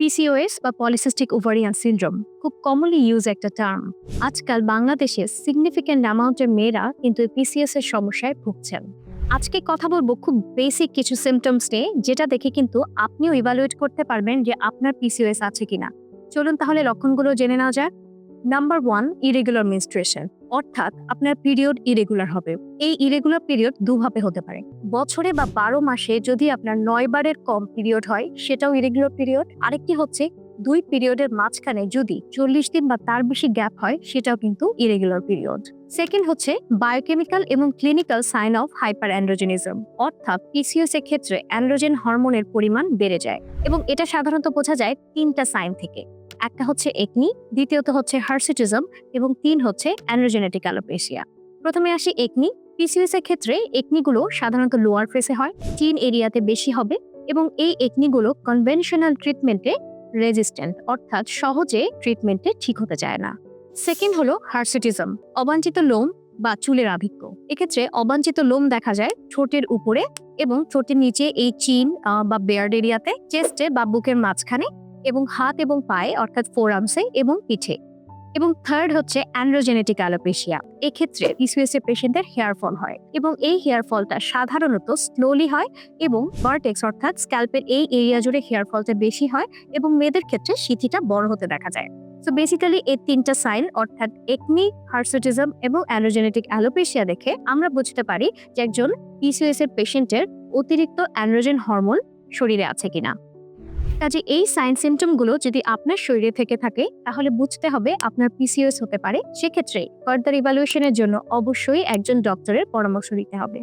PCOS বা polycystic ovarian syndrome খুব commonly use একটা টার্ম আজকাল বাংলাদেশে সিগনিফিক্যান্ট অ্যামাউন্টের মেয়েরা কিন্তু পিসিএস এর সমস্যায় ভুগছেন। আজকে কথা বলব খুব বেসিক কিছু সিমটমস নিয়ে, যেটা দেখে কিন্তু আপনিও ইভালুয়েট করতে পারবেন যে আপনার পিসিওএস আছে কিনা। চলুন তাহলে লক্ষণগুলো জেনে নেওয়া যাক। নাম্বার ওয়ান ইরেগুলার মেনস্ট্রুয়েশন অর্থাৎ আপনার পিরিয়ড ইরেগুলার হবে। এই ইরেগুলার পিরিয়ড দুভাবে হতে পারে। বছরে বা বারো মাসে যদি আপনার নয় বারের কম পিরিয়ড হয়, সেটাও ইরেগুলার পিরিয়ড আরেকটি হচ্ছে, দুই পিরিয়ডের মাঝখানে যদি চল্লিশ দিন বা তার বেশি গ্যাপ হয়, সেটাও কিন্তু ইরেগুলার পিরিয়ড সেকেন্ড হচ্ছে বায়োকেমিক্যাল এবং ক্লিনিক্যাল সাইন অফ হাইপার অ্যান্ড্রোজেনিজম অর্থাৎ পিসিওএস এর ক্ষেত্রে অ্যান্ড্রোজেন হরমোনের পরিমাণ বেড়ে যায়। এবং এটা সাধারণত বোঝা যায় তিনটা সাইন থেকে। একটা হচ্ছে একনি দ্বিতীয়ত হচ্ছে হার্সিটিজম এবং তিন হচ্ছে অ্যান্ড্রোজেনেটিক অ্যালোপেশিয়া প্রথমে আসি একনি পিসিওএস এর ক্ষেত্রে একনিগুলো সাধারণত লোয়ার ফেসে হয় টিন এরিয়াতে বেশি হবে এবং এই একনিগুলো কনভেনশনাল ট্রিটমেন্টে রেজিস্ট্যান্ট অর্থাৎ সহজে ট্রিটমেন্টে ঠিক হতে চায় না। সেকেন্ড হলো হার্সিটিজম অবাঞ্ছিত লোম বা চুলের আধিক্য। এক্ষেত্রে অবাঞ্ছিত লোম দেখা যায় ঠোঁটের উপরে এবং ঠোঁটের নিচে এই চিন বা বেয়ার্ড এরিয়াতে চেস্টে বা বুকের মাঝখানে এবং হাত এবং পায়ে, অর্থাৎ ফোরামসে এবং পিঠে। এবং থার্ড হচ্ছে অ্যান্ড্রোজেনেটিক অ্যালোপেশিয়া এক্ষেত্রে পিসিএস এর পেশেন্টের হেয়ার ফল হয় এবং এই হেয়ার ফলটা সাধারণত স্লোলি হয় এবং বার্টেক্স অর্থাৎ স্ক্যাল্পের এই এরিয়া জুড়ে হেয়ার ফলটা বেশি হয় এবং মেয়েদের ক্ষেত্রে সিথিটা বড় হতে দেখা যায়। সো বেসিক্যালি এই তিনটা সাইন অর্থাৎ একনি হার্সিটিজম এবং অ্যান্ড্রোজেনেটিক অ্যালোপেশিয়া দেখে আমরা বুঝতে পারি যে একজন পিসিএস এর পেশেন্টের অতিরিক্ত অ্যান্ড্রোজেন হরমোন শরীরে আছে কিনা। কাজে এই সাইন সিমটমগুলো যদি আপনার শরীরে থেকে থাকে, তাহলে বুঝতে হবে আপনার পিসিওএস হতে পারে। সেক্ষেত্রে ফার্দার ইভালুয়েশনের জন্য অবশ্যই একজন ডক্টরের পরামর্শ নিতে হবে।